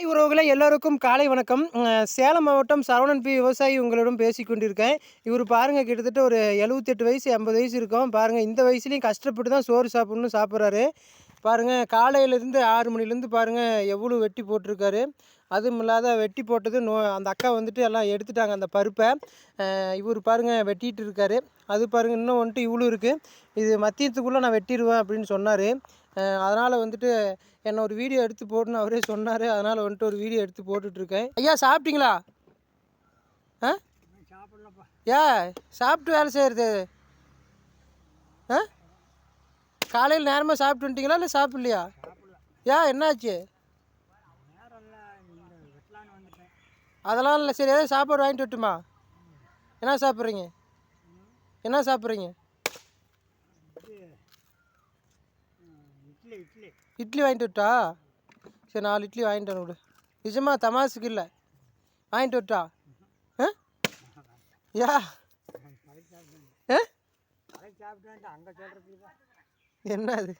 Hi உறவுகளை எல்லோருக்கும் காலை வணக்கம். சேலம் மாவட்டம் சரவணன் பி விவசாயி உங்களிடம் பேசி கொண்டிருக்கேன். இவர் பாருங்கள் கிட்டத்தட்ட ஒரு எழுபத்தெட்டு வயசு எண்பது வயசு இருக்கும். பாருங்கள் இந்த வயசுலேயும் கஷ்டப்பட்டு தான் சோறு சாப்பிட்ணும் சாப்பிட்றாரு. பாருங்கள் காலையிலேருந்து ஆறு மணிலேருந்து பாருங்கள் எவ்வளோ வெட்டி போட்டிருக்காரு. அதுவும் இல்லாத வெட்டி போட்டது நோ அந்த அக்கா வந்துட்டு எல்லாம் எடுத்துட்டாங்க அந்த பருப்பை. இவர் பாருங்கள் வெட்டிகிட்டு இருக்காரு. அது பாருங்கள் இன்னும் வந்துட்டு இவ்வளோ இருக்குது இது மத்தியத்துக்குள்ளே நான் வெட்டிடுவேன் அப்படின்னு சொன்னார். அதனால் வந்துட்டு என்னை ஒரு வீடியோ எடுத்து போடணும் அவரே சொன்னார். அதனால் வந்துட்டு ஒரு வீடியோ எடுத்து போட்டுட்ருக்கேன். ஐயா சாப்பிட்டீங்களா? ஆ ஏ சாப்பிட்டு வேலை செய்கிறது ஆ காலையில் நேரமாக சாப்பிட்டு வந்துட்டீங்களா இல்லை சாப்பிட்லையா? ஏன் என்னாச்சு? அதெல்லாம் இல்லை. சரி ஏதாவது சாப்பாடு வாங்கிட்டு விட்டுமா என்ன சாப்பிட்றீங்க? என்ன சாப்பிட்றீங்க? இட்லி வாங்கிட்டு வரட்டா சரி நாலு இட்லி வாங்கிட்டு விடு நிஜமா தமாசுக்கு இல்லை. வாங்கிட்டு வரட்டா ஆ? யா? ஆ? அதை சாப்பிட்டு அங்கே சொல்கிறதுக்கு தான் என்ன அது